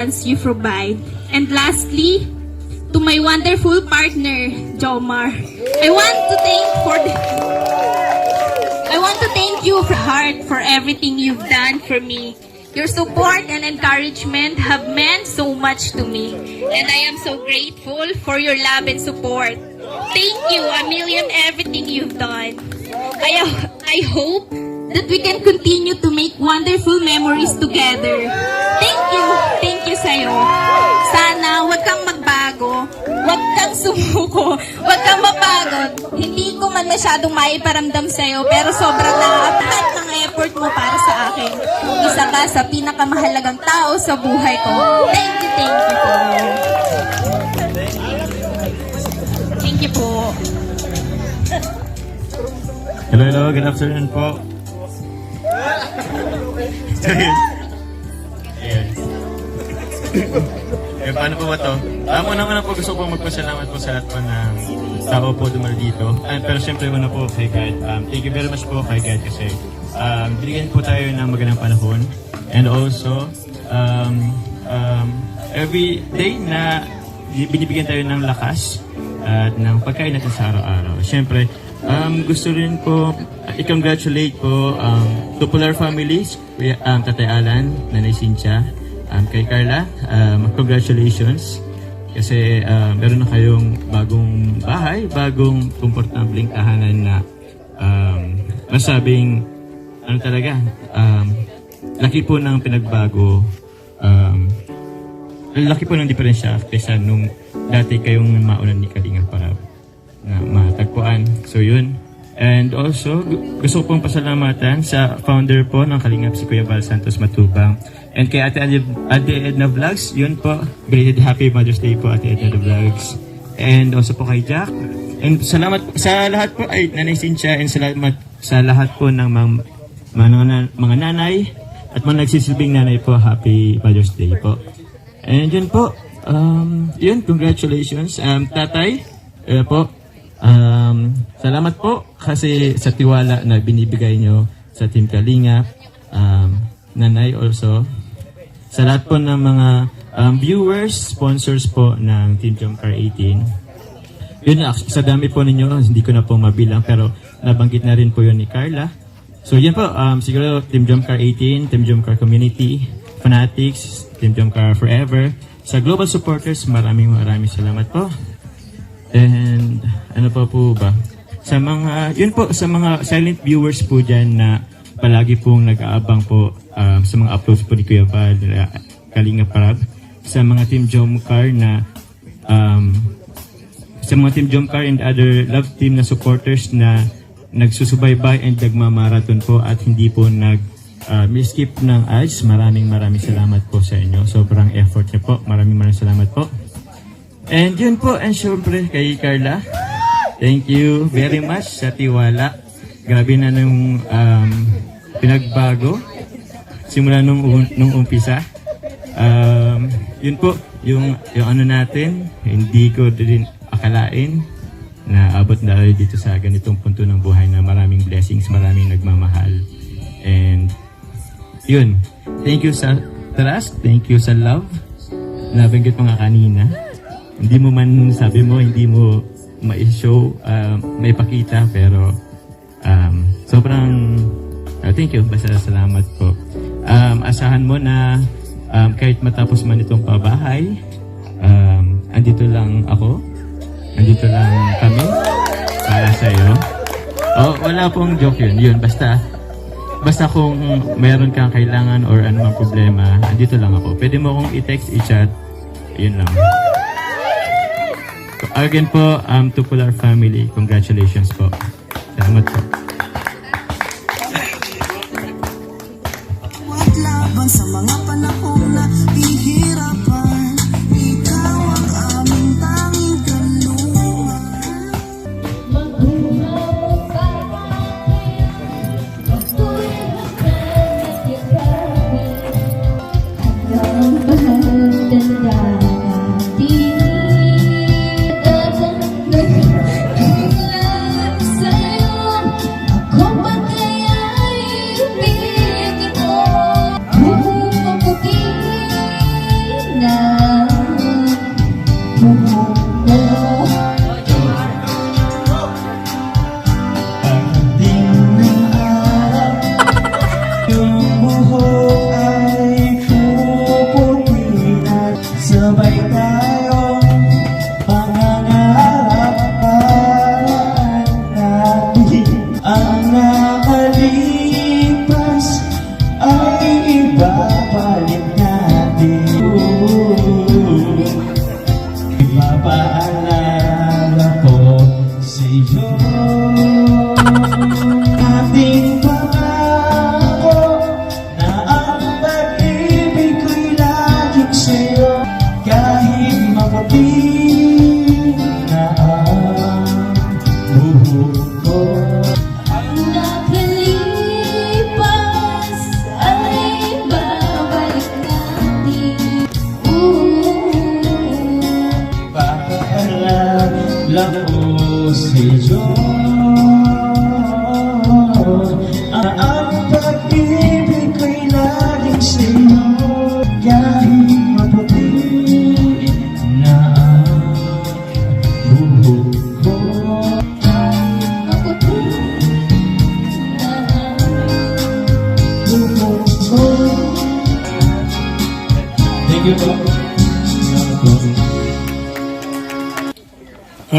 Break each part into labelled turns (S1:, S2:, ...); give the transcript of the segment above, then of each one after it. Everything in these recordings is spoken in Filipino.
S1: you provide. And lastly, to my wonderful partner, Jomar. I want to thank for the, I want to thank you for heart for everything you've done for me. Your support and encouragement have meant so much to me. And I am so grateful for your love and support. Thank you a million everything you've done. I, I hope that we can continue to make wonderful memories together. Sa'yo. Sana wag kang magbago. Wag kang sumuko. Wag kang mapagod. Hindi ko man masyadong maiparamdam sa'yo pero sobrang nakakapat ng effort mo para sa akin. Isa ka sa pinakamahalagang tao sa buhay ko. Thank you, thank you po. Thank you po.
S2: Hello, hello. Good afternoon po. Eh, paano po ba to? Ah, muna muna po gusto ko magpasalamat po sa lahat po ng tao po dumalo dito. Ah, pero siyempre muna po kay God. Um, thank you very much po kay God kasi um, binigyan po tayo ng magandang panahon. And also, um, um, every day na binibigyan tayo ng lakas at ng pagkain natin sa araw-araw. Siyempre, um, gusto rin po i-congratulate po um, Tupular Families, um, Tatay Alan, Nanay Cynthia, um, kay Carla, um, congratulations. Kasi um, meron na kayong bagong bahay, bagong komportableng tahanan na um, masabing ano talaga, um, laki po ng pinagbago um, laki po ng diferensya kaysa nung dati kayong mauna ni Kalinga para na matagpuan. So yun. And also, gu- gusto ko pong pasalamatan sa founder po ng Kalingap si Kuya Val Santos Matubang. And kay Ate, Ate, Ate Edna Vlogs, yun po. Belated Happy Mother's Day po Ate Edna Vlogs. And also po kay Jack. And salamat sa lahat po ay Nanay Cynthia and salamat sa lahat po ng mga, mga, mga nanay at mga nagsisilbing nanay po. Happy Mother's Day po. And yun po, um, yun, congratulations. Um, tatay, eh, po, um, salamat po kasi sa tiwala na binibigay nyo sa Team Kalinga. Um, nanay also, sa lahat po ng mga um, viewers, sponsors po ng Team Jump Car 18. Yun, sa dami po ninyo, hindi ko na po mabilang, pero nabanggit na rin po yun ni Carla. So yan po, um, siguro Team Jump Car 18, Team Jump Car Community, Fanatics, Team Jump Car Forever. Sa global supporters, maraming maraming salamat po. And ano pa po ba? Sa mga, yun po, sa mga silent viewers po dyan na palagi pong nag-aabang po um, sa mga uploads po ni Kuya Val, Kalinga Parab, sa mga Team Jomcar na um, sa mga Team Jomcar and other love team na supporters na nagsusubaybay and nagmamarathon po at hindi po nag uh, skip ng ads. Maraming maraming salamat po sa inyo. Sobrang effort niyo po. Maraming maraming salamat po. And yun po, and syempre kay Carla, thank you very much sa tiwala. Grabe na nung um, pinagbago simula nung, un- nung umpisa. Um, yun po, yung, yung ano natin, hindi ko din akalain na abot na dito sa ganitong punto ng buhay na maraming blessings, maraming nagmamahal. And yun, thank you sa trust, thank you sa love. Nabanggit mo nga kanina, hindi mo man sabi mo, hindi mo ma-show, uh, maipakita, pero um, sobrang uh, thank you, basta salamat po. Um, asahan mo na um, kahit matapos man itong pabahay, um, andito lang ako, andito lang kami para sa iyo. Oh, wala pong joke yun. Yun, basta basta kung meron kang kailangan or anumang problema, andito lang ako. Pwede mo akong i-text, i-chat. Yun lang. Again po, um, to Polar Family, congratulations po. Salamat po.
S3: At laban sa mga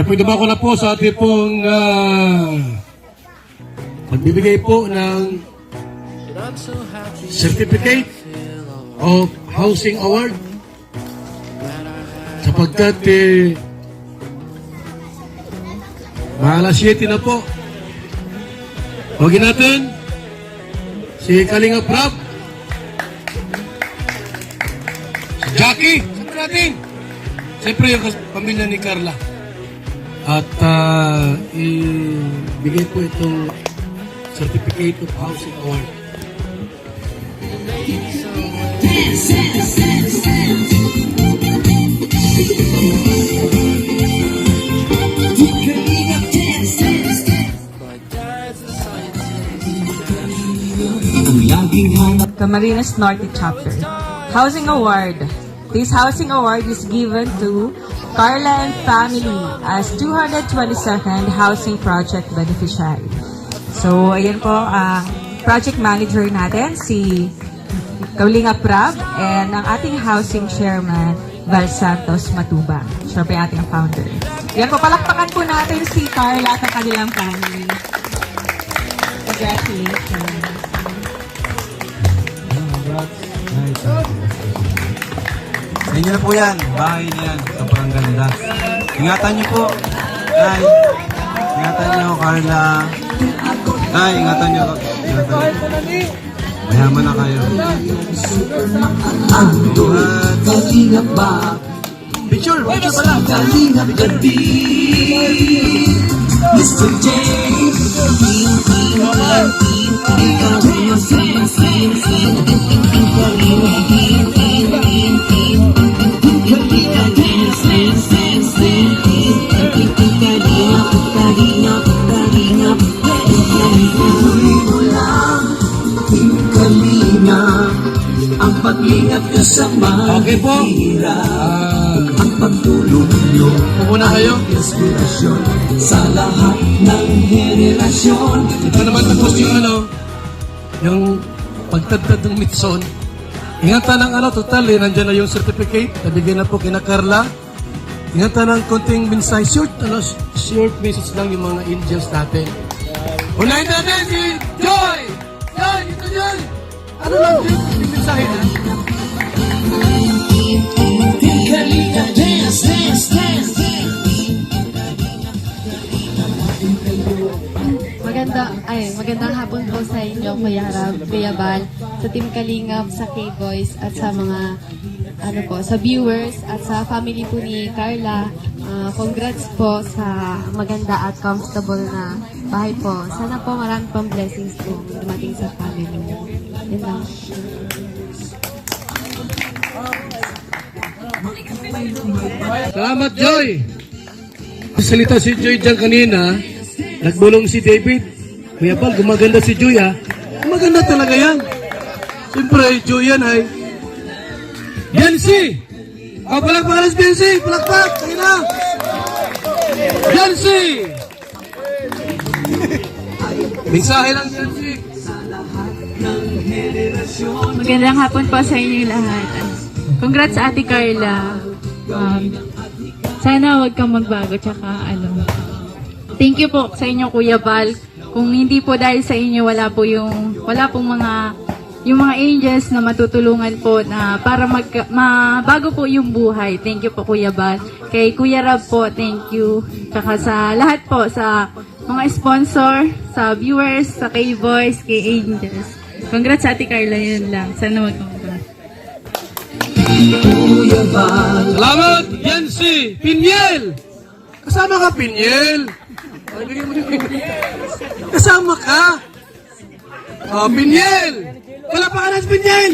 S4: Ay, ba ako na po sa ating pong ah, magbibigay po ng Certificate of Housing Award sapagkat eh, maalas 7 na po. Huwagin natin si Kalinga Prab, si Jackie, siyempre natin. Siyempre yung pamilya ni Carla. At uh, ibigay po itong Certificate of Housing Award.
S5: Camarines Norte Chapter. Housing Award. This housing award is given to Carla and family as 222nd Housing Project Beneficiary. So, ayan po ang project manager natin, si Kaulinga Prab, and ang ating housing chairman, Val Santos Matuba. Siya po ating founder. Yan po, palakpakan po natin si Carla at ang kanilang family. Congratulations.
S6: Sa inyo na po yan. Bahay na yan. Sobrang ganda. Ingatan niyo po. Nay. Ingatan niyo, Carla. Nay, ingatan niyo. Ingatan niyo. Mayaman na kayo. At
S3: Kalingap ba?
S6: picture, picture pala.
S3: Kalingap gabi Mr. J Ang paglingap nyo sa
S4: Okay po.
S3: mahirap
S4: Ah,
S3: Ang pagtulong nyo
S4: Pupo na kayo.
S3: inspirasyon sa lahat ng henerasyon.
S4: ito naman tapos yung ano, yung pagtagtad ng mitson. Ingatan ng ano, total eh, nandyan na yung certificate. Nabigyan na po kina Carla. Ingatan ng konting mensahe. Short, ano, short message lang yung mga angels natin. Unahin natin si Joy! Joy, ito Joy! Ano lang, Joy? Yung mensahe na.
S7: Maganda, ay, magandang hapon po sa inyo, Kuya Rab, Kuya Bal, sa Team Kalingap, sa K-Boys, at sa mga, ano po, sa viewers, at sa family po ni Carla. Ah, congrats po sa maganda at comfortable na bahay po. Sana po marami pang blessings po dumating sa family. Yun lang.
S4: Salamat, Joy! Salita si Joy dyan kanina, nagbulong si David. Kuya Bal, gumaganda si Joy ha. Maganda talaga yan. Siyempre, Joy yan ay. Yancy! O, oh, palakpakan si Yancy! Palakpak! Tayo na! Yancy! Mensahe lang, Yancy.
S1: Magandang hapon po sa inyo lahat. Congrats Ate Carla. Um, sana wag kang magbago tsaka ano. Thank you po sa inyo Kuya Bal. Kung hindi po dahil sa inyo wala po yung wala pong mga yung mga angels na matutulungan po na para mag mabago po yung buhay. Thank you po Kuya Bal. Kay Kuya Rab po, thank you. Tsaka sa lahat po sa mga sponsor, sa viewers, sa K-Boys, kay Angels. Congrats Ate Carla, yun lang. Sana magbago.
S4: Salamat, Yancy! Pinyel! Kasama ka, Pinyel! Kasama ka! Oh, Pinyel! Wala pa ka na Pinyel!